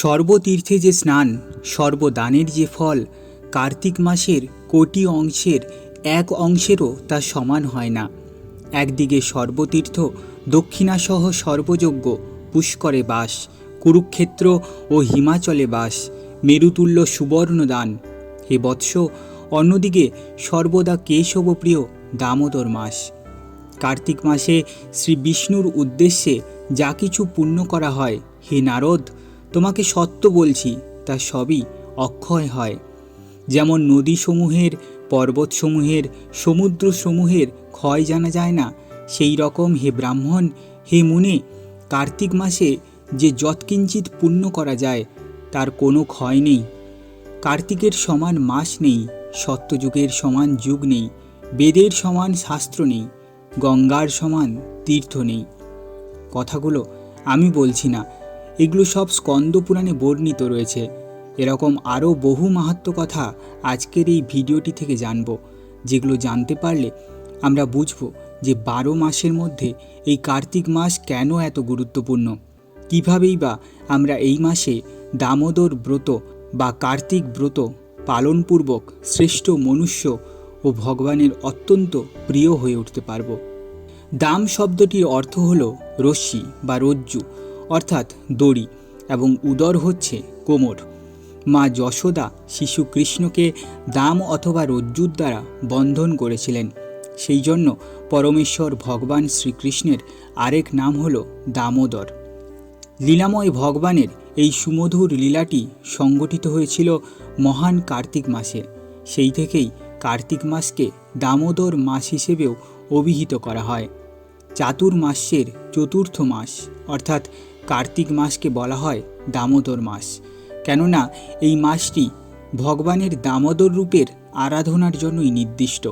সর্বতীর্থে যে স্নান, সর্বদানের যে ফল, কার্তিক মাসের কোটি অংশের এক অংশেরও তা সমান হয় না। একদিকে সর্বতীর্থ দক্ষিণাসহ সর্বযোগ্য পুষ্করে বাস, কুরুক্ষেত্র ও হিমাচলে বাস, মেরুতুল্য সুবর্ণদান। হে বৎস, অন্যদিকে সর্বদা কেশবপ্রিয় দামোদর মাস। কার্তিক মাসে শ্রী বিষ্ণুর উদ্দেশ্যে যা কিছু পুণ্য করা হয়, হে নারদ তোমাকে সত্য বলছি, তা সবই অক্ষয় হয়। যেমন নদীসমূহের, পর্বতসমূহের, সমুদ্রসমূহের ক্ষয় জানা যায় না, সেই রকম হে ব্রাহ্মণ, হে মুনে, কার্তিক মাসে যে যৎকিঞ্চিত পুণ্য করা যায়, তার কোনো ক্ষয় নেই। কার্তিকের সমান মাস নেই, সত্যযুগের সমান যুগ নেই, বেদের সমান শাস্ত্র নেই, গঙ্গার সমান তীর্থ নেই। কথাগুলো আমি বলছি না এগুলো সব স্কন্দ পুরাণে বর্ণিত রয়েছে। এরকম আরও বহু মাহাত্ম কথা আজকের এই ভিডিওটি থেকে জানব, যেগুলো জানতে পারলে আমরা বুঝব যে বারো মাসের মধ্যে এই কার্তিক মাস কেন এত গুরুত্বপূর্ণ। কীভাবেই বা আমরা এই মাসে দামোদর ব্রত বা কার্তিক ব্রত পালনপূর্বক শ্রেষ্ঠ মনুষ্য ও ভগবানের অত্যন্ত প্রিয় হয়ে উঠতে পারব। দাম শব্দটির অর্থ হল রশ্মি বা রজ্জু। অর্থাৎ দড়ি এবং উদর হচ্ছে কোমর। মা যশোদা শিশু কৃষ্ণকে দাম অথবা রজ্জুর দ্বারা বন্ধন করেছিলেন। সেই জন্য পরমেশ্বর ভগবান শ্রীকৃষ্ণের আরেক নাম হল দামোদর। লীলাময় ভগবানের এই সুমধুর লীলাটি সংগঠিত হয়েছিল মহান কার্তিক মাসে। সেই থেকেই কার্তিক মাসকে দামোদর মাস হিসেবেও অভিহিত করা হয়। চাতুর্মাস্যের চতুর্থ মাস, অর্থাৎ কার্তিক মাসকে বলা হয় দামোদর মাস। কেননা এই মাসটি ভগবানের দামোদর রূপের আরাধনার জন্যই নির্দিষ্ট।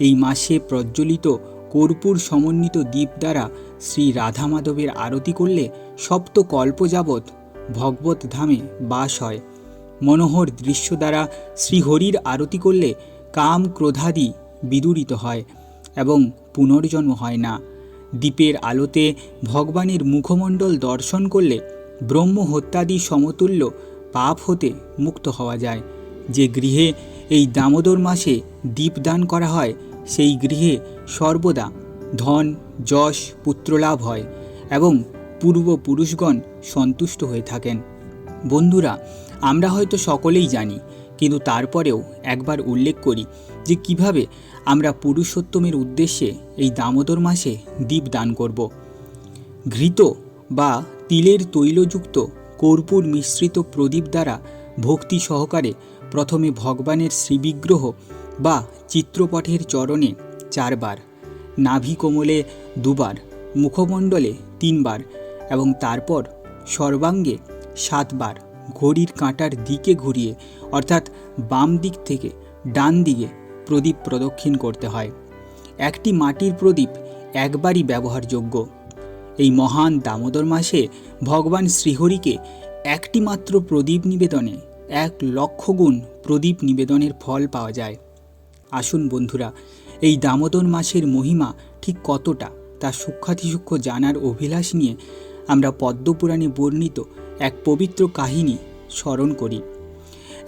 এই মাসে প্রজ্বলিত কর্পূর সমন্বিত দ্বীপ দ্বারা শ্রী রাধা মাধবের আরতি করলে সপ্ত কল্প যাবৎ ভগবত ধামে বাস হয়। মনোহর দৃশ্য দ্বারা শ্রীহরির আরতি করলে কাম ক্রোধাদি বিদূরিত হয় এবং পুনর্জন্ম হয় না। দ্বীপের আলোতে ভগবানের মুখমণ্ডল দর্শন করলে ব্রহ্ম হত্যাদি সমতুল্য পাপ হতে মুক্ত হওয়া যায়। যে গৃহে এই দামোদর মাসে দীপদান করা হয়, সেই গৃহে সর্বদা ধন, যশ, পুত্রলাভ হয় এবং পূর্বপুরুষগণ সন্তুষ্ট হয়ে থাকেন। বন্ধুরা, আমরা হয়তো সকলেই জানি, কিন্তু তারপরেও একবার উল্লেখ করি যে কীভাবে আমরা পুরুষোত্তমের উদ্দেশ্যে এই দামোদর মাসে দীপ দান করব। ঘৃত বা তিলের তৈলযুক্ত কর্পূর মিশ্রিত প্রদীপ দ্বারা ভক্তি সহকারে প্রথমে ভগবানের শ্রীবিগ্রহ বা চিত্রপটের চরণে চারবার, নাভি কোমলে দুবার, মুখমণ্ডলে তিনবার এবং তারপর সর্বাঙ্গে সাতবার ঘড়ির কাঁটার দিকে ঘুরিয়ে, অর্থাৎ বাম দিক থেকে ডান দিকে প্রদীপ প্রদক্ষিণ করতে হয়। একটি মাটির প্রদীপ একবারই ব্যবহারযোগ্য। এই মহান দামোদর মাসে ভগবান শ্রীহরিকে একটি মাত্র প্রদীপ নিবেদনে এক লক্ষ গুণ প্রদীপ নিবেদনের ফল পাওয়া যায়। আসুন বন্ধুরা, এই দামোদর মাসের মহিমা ঠিক কতটা তা সূক্ষ্মাতিসূক্ষ্ম জানার অভিলাষ নিয়ে আমরা পদ্মপুরাণে বর্ণিত এক পবিত্র কাহিনী স্মরণ করি।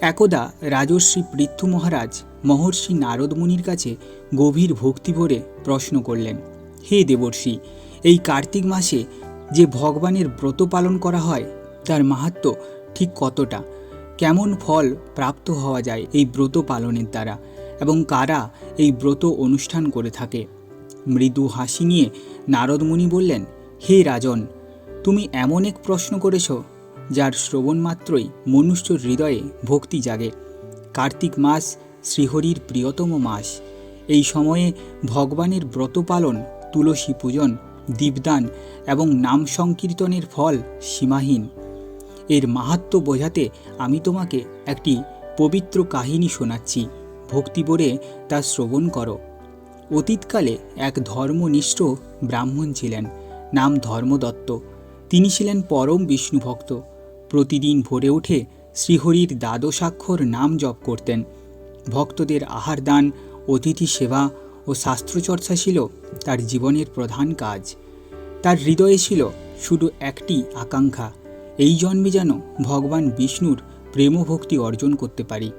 একদা রাজর্ষি পৃথ্বু মহারাজ মহর্ষি নারদ মুনির কাছে গভীর ভক্তি ভরে প্রশ্ন করলেন, হে দেবর্ষি, এই কার্তিক মাসে যে ভগবানের ব্রত পালন করা হয়, তার মাহাত্ম ঠিক কতটা? কেমন ফল প্রাপ্ত হওয়া যায় এই ব্রত পালনের দ্বারা? এবং কারা এই ব্রত অনুষ্ঠান করে থাকে? মৃদু হাসি নিয়ে নারদমুনি বললেন, হে রাজন, তুমি এমন এক প্রশ্ন করেছ যার শ্রবণ মাত্রই মনুষ্য হৃদয়ে ভক্তি জাগে। কার্তিক মাস শ্রীহরির প্রিয়তম মাস। এই সময়ে ভগবানের ব্রত পালন তুলসী পূজন, দীপদান এবং নাম সংকীর্তনের ফল সীমাহীন। এর মাহাত্ম বোঝাতে আমি তোমাকে একটি পবিত্র কাহিনী শোনাচ্ছি। ভক্তি ভরে তা শ্রবণ করো। অতীতকালে এক ধর্মনিষ্ঠ ব্রাহ্মণ ছিলেন, নাম ধর্মদত্ত। তিনি ছিলেন পরম বিষ্ণু ভক্ত প্রতিদিন ভোরে উঠে শ্রীহরির দ্বাদশাক্ষর নাম জপ করতেন। ভক্তদের আহার দান অতিথি সেবা ও শাস্ত্রচর্চা ছিল তার জীবনের প্রধান কাজ। তার হৃদয়ে ছিল শুধু একটি আকাঙ্ক্ষা, এই জন্মে যেন ভগবান বিষ্ণুর প্রেমভক্তি অর্জন করতে পারি।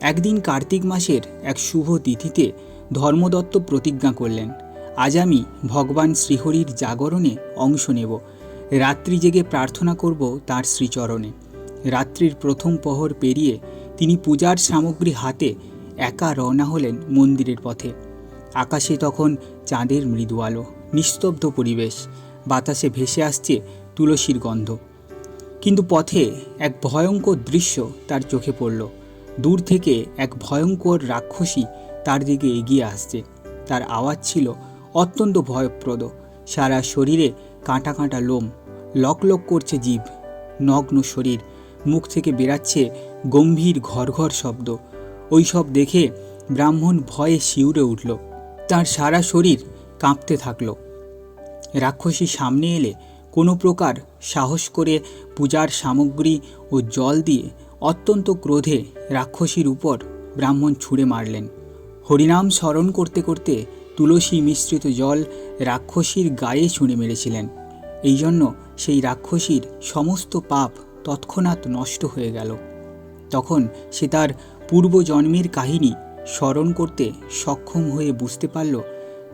একদিন কার্তিক মাসের এক শুভ তিথিতে ধর্মদত্ত প্রতিজ্ঞা করলেন, আজ আমি ভগবান শ্রীহরির জাগরণে অংশ নেব। রাত্রি জেগে প্রার্থনা করব তার শ্রীচরণে। রাত্রির প্রথম পহর পেরিয়ে তিনি পূজার সামগ্রী হাতে একা রওনা হলেন মন্দিরের পথে। আকাশে তখন চাঁদের মৃদু আলো, নিস্তব্ধ পরিবেশ, বাতাসে ভেসে আসছে তুলসীর গন্ধ। কিন্তু পথে এক ভয়ঙ্কর দৃশ্য তার চোখে পড়ল। দূর থেকে এক ভয়ঙ্কর রাক্ষসী তার দিকে এগিয়ে আসছে। তার আওয়াজ ছিল অত্যন্ত ভয়প্রদ। সারা শরীরে কাঁটা কাঁটা লোম, লক লক করছে জীব, নগ্ন শরীর, মুখ থেকে বেরাচ্ছে গম্ভীর ঘর ঘর শব্দ। ওই সব দেখে ব্রাহ্মণ ভয়ে শিউরে উঠল। তার সারা শরীর কাঁপতে থাকল। রাক্ষসী সামনে এলে কোনো প্রকার সাহস করে পূজার সামগ্রী ও জল দিয়ে অত্যন্ত ক্রোধে রাক্ষসীর উপর ব্রাহ্মণ ছুঁড়ে মারলেন। হরিনাম স্মরণ করতে করতে তুলসী মিশ্রিত জল রাক্ষসীর গায়ে ছুঁড়ে মেরেছিলেন। এই জন্য সেই রাক্ষসীর সমস্ত পাপ তৎক্ষণাৎ নষ্ট হয়ে গেল। তখন সে তার পূর্বজন্মের কাহিনী স্মরণ করতে সক্ষম হয়ে বুঝতে পারল,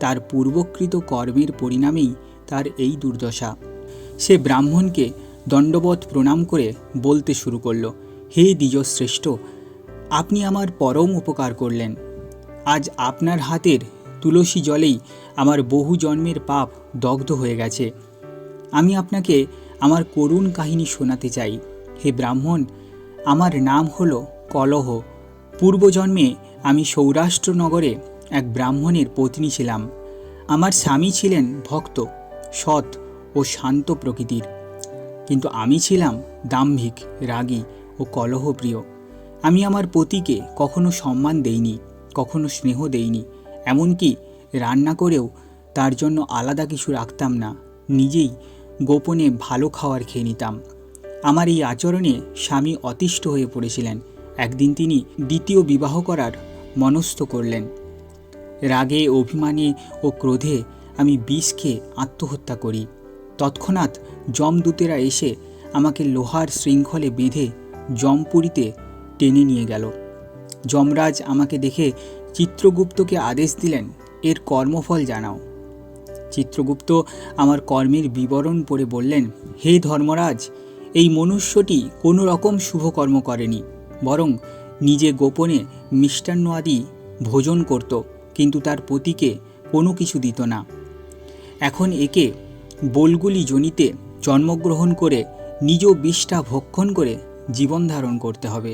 তার পূর্বকৃত কর্মের পরিণামেই তার এই দুর্দশা। সে ব্রাহ্মণকে দণ্ডবধ প্রণাম করে বলতে শুরু করল, হে দ্বিজশ্রেষ্ঠ, আপনি আমার পরম উপকার করলেন। আজ আপনার হাতের তুলসী জলেই আমার বহু জন্মের পাপ দগ্ধ হয়ে গেছে। আমি আপনাকে আমার করুণ কাহিনী শোনাতে চাই। হে ব্রাহ্মণ, আমার নাম হলো কলহ। পূর্বজন্মে আমি সৌরাষ্ট্রনগরে এক ব্রাহ্মণের পত্নী ছিলাম। আমার স্বামী ছিলেন ভক্ত, সৎ ও শান্ত প্রকৃতির। কিন্তু আমি ছিলাম দাম্ভিক, রাগী ও কলহপ্রিয়। আমি আমার পতিকে কখনো সম্মান দেইনি, কখনো স্নেহ দেইনি, এমনকি রান্না করেও তার জন্য আলাদা কিছু রাখতাম না, নিজেই গোপনে ভালো খাওয়ার খেয়ে নিতাম। আমার এই আচরণে স্বামী অতিষ্ঠ হয়ে পড়েছিলেন। একদিন তিনি দ্বিতীয় বিবাহ করার মনস্থ করলেন। রাগে, অভিমানে ও ক্রোধে আমি বিষ খেয়ে আত্মহত্যা করি। তৎক্ষণাৎ যমদূতেরা এসে আমাকে লোহার শৃঙ্খলে বেঁধে যমপুরীতে টেনে নিয়ে গেল। যমরাজ আমাকে দেখে চিত্রগুপ্তকে আদেশ দিলেন, এর কর্মফল জানাও। চিত্রগুপ্ত আমার কর্মের বিবরণ পড়ে বললেন, হে ধর্মরাজ, এই মনুষ্যটি কোনো রকম শুভকর্ম করেনি, বরং নিজে গোপনে মিষ্টান্ন আদি ভোজন করত, কিন্তু তার পতিকে কোনো কিছু দিত না। এখন একে বোলগুলি জনিতে জন্মগ্রহণ করে নিজ বিষটা ভক্ষণ করে জীবন ধারণ করতে হবে।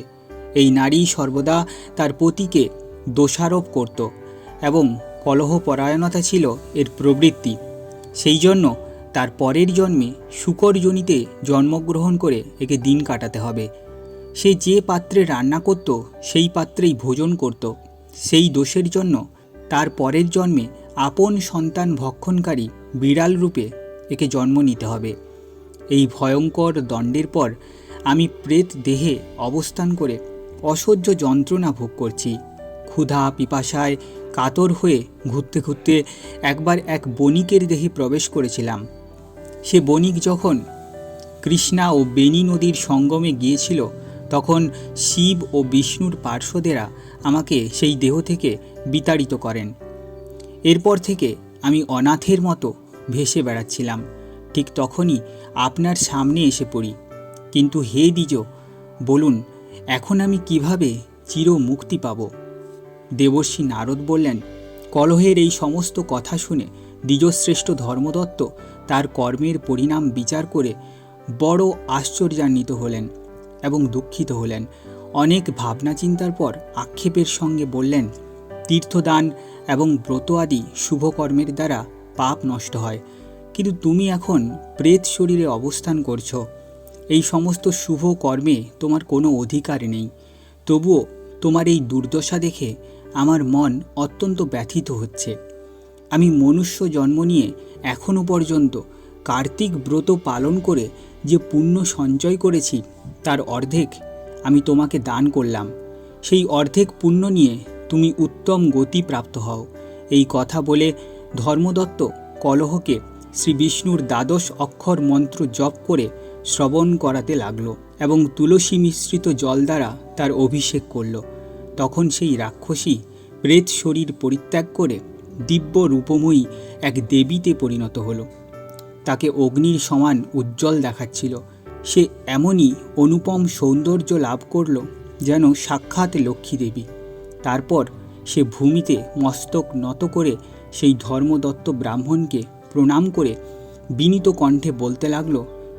এই নারী সর্বদা তার পতিকে দোষারোপ করত এবং কলহপরায়ণতা ছিল এর প্রবৃত্তি। সেই জন্য তার পরের জন্মে শুকর জনিতে জন্মগ্রহণ করে একে দিন কাটাতে হবে। সে যে পাত্রে রান্না করত, সেই পাত্রেই ভোজন করত। সেই দোষের জন্য তার পরের জন্মে আপন সন্তান ভক্ষণকারী বিড়াল রূপে একে জন্ম নিতে হবে। এই ভয়ঙ্কর দণ্ডের পর আমি প্রেত দেহে অবস্থান করে অসহ্য যন্ত্রণা ভোগ করছি। ক্ষুধা পিপাসায় কাতর হয়ে ঘুরতে ঘুরতে একবার এক বণিকের দেহে প্রবেশ করেছিলাম। সে বণিক যখন কৃষ্ণা ও বেনী নদীর সঙ্গমে গিয়েছিল, তখন শিব ও বিষ্ণুর পার্শ্বদেরা আমাকে সেই দেহ থেকে বিতাড়িত করেন। এরপর থেকে আমি অনাথের মতো ভেসে বেড়াচ্ছিলাম। ঠিক তখনই আপনার সামনে এসে পড়ি। কিন্তু হে দ্বিজ, বলুন, এখন আমি কীভাবে চির মুক্তি পাব? দেবর্ষী নারদ বললেন, কলহের এই সমস্ত কথা শুনে দ্বিজশ্রেষ্ঠ ধর্মদত্ত তার কর্মের পরিণাম বিচার করে বড় আশ্চর্যান্বিত হলেন এবং দুঃখিত হলেন। অনেক ভাবনা চিন্তার পর আক্ষেপের সঙ্গে বললেন, তীর্থদান এবং ব্রত আদি শুভকর্মের দ্বারা পাপ নষ্ট হয়। কিন্তু তুমি এখন প্রেত শরীরে অবস্থান করছ। এই সমস্ত শুভ কর্মে তোমার কোনো অধিকার নেই। তবুও তোমার এই দুর্দশা দেখে আমার মন অত্যন্ত ব্যথিত হচ্ছে। আমি মনুষ্য জন্ম নিয়ে এখনও পর্যন্ত কার্তিক ব্রত পালন করে যে পুণ্য সঞ্চয় করেছি, তার অর্ধেক আমি তোমাকে দান করলাম। সেই অর্ধেক পুণ্য নিয়ে তুমি উত্তম গতি প্রাপ্ত হও। এই কথা বলে ধর্মদত্ত কলহকে শ্রী বিষ্ণুর দ্বাদশ অক্ষর মন্ত্র জপ করে শ্রবণ করাতে লাগল এবং তুলসী মিশ্রিত জল দ্বারা তার অভিষেক করল। তখন সেই রাক্ষসী প্রেত শরীর পরিত্যাগ করে দিব্য রূপময়ী এক দেবীতে পরিণত হলো। তাকে অগ্নির সমান উজ্জ্বল দেখাচ্ছিল। সে এমনই অনুপম সৌন্দর্য লাভ করল যেন সাক্ষাৎ লক্ষ্মী দেবী। তারপর সে ভূমিতে মস্তক নত করে সেই ধর্মদত্ত ব্রাহ্মণকে প্রণাম করে বিনীত কণ্ঠে বলতে লাগল,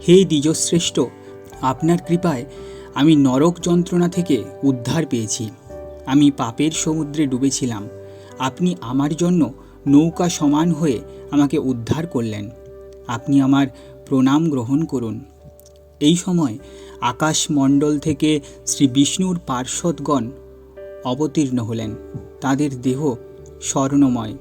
হে দ্বিজশ্রেষ্ঠ, আপনার কৃপায় আমি নরক যন্ত্রণা থেকে উদ্ধার পেয়েছি। আমি পাপের সমুদ্রে ডুবেছিলাম। আপনি আমার জন্য নৌকা সমান হয়ে আমাকে উদ্ধার করলেন। আপনি আমার প্রণাম গ্রহণ করুন। এই সময় আকাশমণ্ডল থেকে শ্রী বিষ্ণুর পার্শ্বদগণ অবতীর্ণ হলেন। তাদের দেহ স্বর্ণময়,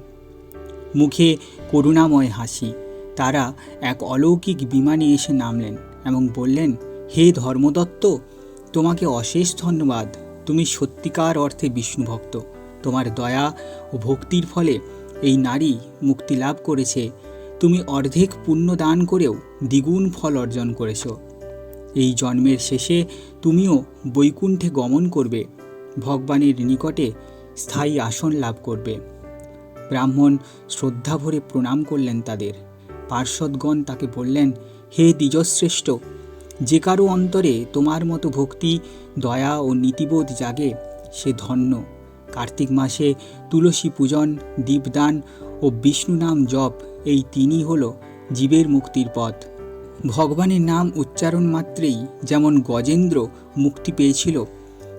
মুখে করুণাময় হাসি। তারা এক অলৌকিক বিমানে এসে নামলেন এবং বললেন, হে ধর্মদত্ত, তোমাকে অশেষ ধন্যবাদ। তুমি সত্যিকার অর্থে বিষ্ণু ভক্ত তোমার দয়া ও ভক্তির ফলে এই নারী মুক্তি লাভ করেছে। তুমি অর্ধেক পুণ্য দান করেও দ্বিগুণ ফল অর্জন করেছ। এই জন্মের শেষে তুমিও বৈকুণ্ঠে গমন করবে। ভগবানের নিকটে স্থায়ী আসন লাভ করবে। ব্রাহ্মণ শ্রদ্ধা ভরে প্রণাম করলেন তাদের। পার্শ্বদগণ তাকে বললেন, হে দ্বিজশ্রেষ্ঠ যে কারও অন্তরে তোমার মতো ভক্তি, দয়া ও নীতিবোধ জাগে, সে ধন্য। কার্তিক মাসে তুলসী পূজন, দীপদান ও বিষ্ণু নাম জপ, এই তিনই হল জীবের মুক্তির পথ। ভগবানের নাম উচ্চারণ মাত্রেই যেমন গজেন্দ্র মুক্তি পেয়েছিল,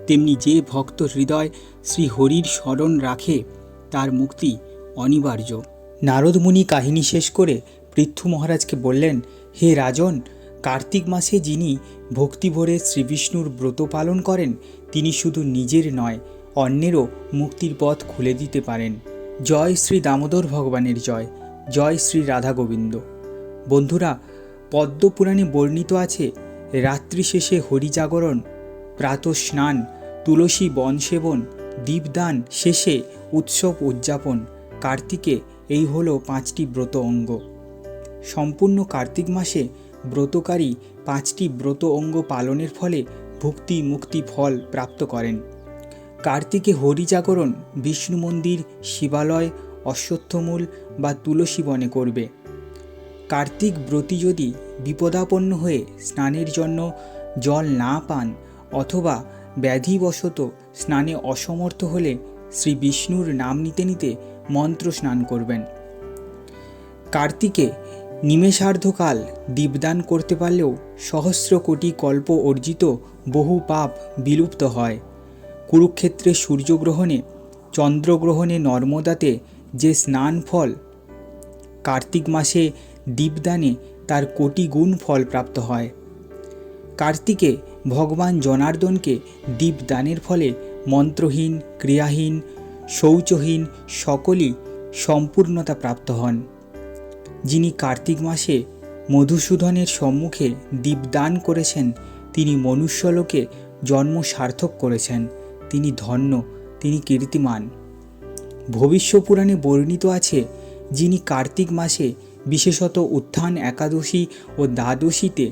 তেমনি যে ভক্ত হৃদয় শ্রী হরির স্মরণ রাখে, তার মুক্তি অনিবার্য। নারদমুনি কাহিনী শেষ করে পৃথ্বী মহারাজকে বললেন, হে রাজন কার্তিক মাসে যিনি ভক্তিভরে শ্রীবিষ্ণুর ব্রত পালন করেন, তিনি শুধু নিজের নয়, অন্যেরও মুক্তির পথ খুলে দিতে পারেন। জয় শ্রী দামোদর ভগবানের জয় জয় শ্রী রাধা গোবিন্দ। বন্ধুরা, পদ্মপুরাণে বর্ণিত আছে, রাত্রি শেষে হরিজাগরণ, প্রাতঃ স্নান, তুলসী বন সেবন, দীপদান, শেষে উৎসব উদযাপন। কার্তিকে এই হলো পাঁচটি ব্রত অঙ্গ। সম্পূর্ণ কার্তিক মাসে ব্রতকারী পাঁচটি ব্রত অঙ্গ পালনের ফলে ভক্তি মুক্তি ফল প্রাপ্ত করেন। কার্তিকে হরিজাগরণ বিষ্ণু মন্দির, শিবালয়, অশ্বত্থমূল বা তুলসী বনে করবে। কার্তিক ব্রতী যদি বিপদাপন্ন হয়ে স্নানের জন্য জল না পান অথবা ব্যাধিবশত স্নানে অসমর্থ হলে শ্রী বিষ্ণুর নাম নিতে নিতে মন্ত্র স্নান করবেন। কার্তিকে নিমেষার্ধকাল দীপদান করতে পারলেও সহস্র কোটি কল্প অর্জিত বহু পাপ বিলুপ্ত হয়। কুরুক্ষেত্রে সূর্যগ্রহণে, চন্দ্রগ্রহণে নর্মদাতে যে স্নান ফল, কার্তিক মাসে দীপদানে তার কোটি গুণ ফল প্রাপ্ত হয়। কার্তিকে ভগবান জনার্দনকে দীপদানের ফলে মন্ত্রহীন, ক্রিয়াহীন, শৌচহীন সকলই সম্পূর্ণতা প্রাপ্ত হন। যিনি কার্তিক মাসে মধুসূদনের সম্মুখে দীপদান করেছেন, তিনি মনুষ্যলোকে জন্ম সার্থক করেছেন, তিনি ধন্য, তিনি কীর্তিমান। ভবিষ্য পুরাণে বর্ণিত আছে, যিনি কার্তিক মাসে বিশেষত উত্থান একাদশী ও দ্বাদশীতে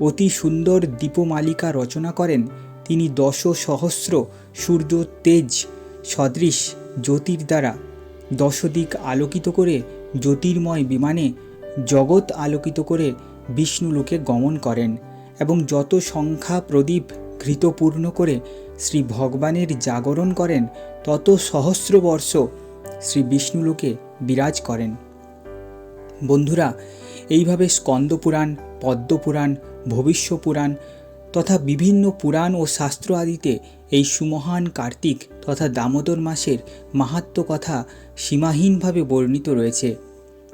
অতি সুন্দর দীপমালিকা রচনা করেন, তিনি দশ সহস্র সূর্য তেজ সদৃশ জ্যোতির দ্বারা দশদিক আলোকিত করে জ্যোতির্ময় বিমানে জগৎ আলোকিত করে বিষ্ণুলোকে গমন করেন এবং যত সংখ্যা প্রদীপ ঘৃতপূর্ণ করে শ্রী ভগবানের জাগরণ করেন, তত সহস্র বর্ষ শ্রী বিষ্ণুলোকে বিরাজ করেন। বন্ধুরা, এইভাবে স্কন্দপুরাণ, পদ্মপুরাণ ভবিষ্য পুরাণ তথা বিভিন্ন পুরাণ ও শাস্ত্র আদিতে এই সুমহান কার্তিক তথা দামোদর মাসের মাহাত্ম কথা সীমাহীনভাবে বর্ণিত রয়েছে।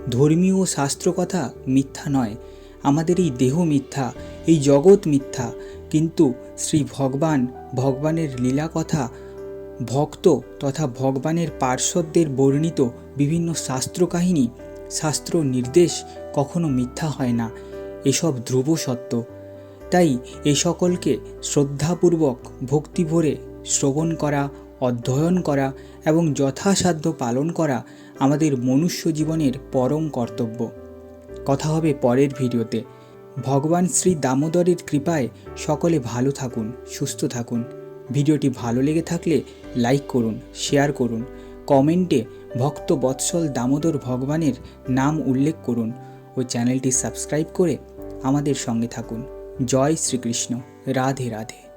ধর্মীয় ও শাস্ত্র কথা মিথ্যা নয়। আমাদের এই দেহ মিথ্যা, এই জগৎ মিথ্যা। কিন্তু শ্রী ভগবান ভগবানের লীলা কথা ভক্ত তথা ভগবানের পার্শ্বদের বর্ণিত বিভিন্ন শাস্ত্র কাহিনী শাস্ত্র নির্দেশ কখনো মিথ্যা হয় না। এসব ধ্রুব সত্য। তাই এ সকলকে শ্রদ্ধাপূর্বক ভক্তি ভরে শ্রবণ করা অধ্যয়ন করা এবং যথাসাধ্য পালন করা আমাদের মনুষ্য জীবনের পরম কর্তব্য। কথা হবে পরের ভিডিওতে। ভগবান শ্রী দামোদরের কৃপায় সকলে ভালো থাকুন, সুস্থ থাকুন। ভিডিওটি ভালো লেগে থাকলে লাইক করুন, শেয়ার করুন। কমেন্টে ভক্ত বৎসল দামোদর ভগবানের নাম উল্লেখ করুন ও চ্যানেলটি সাবস্ক্রাইব করে আমাদের সঙ্গে থাকুন। জয় শ্রীকৃষ্ণ। রাধে রাধে।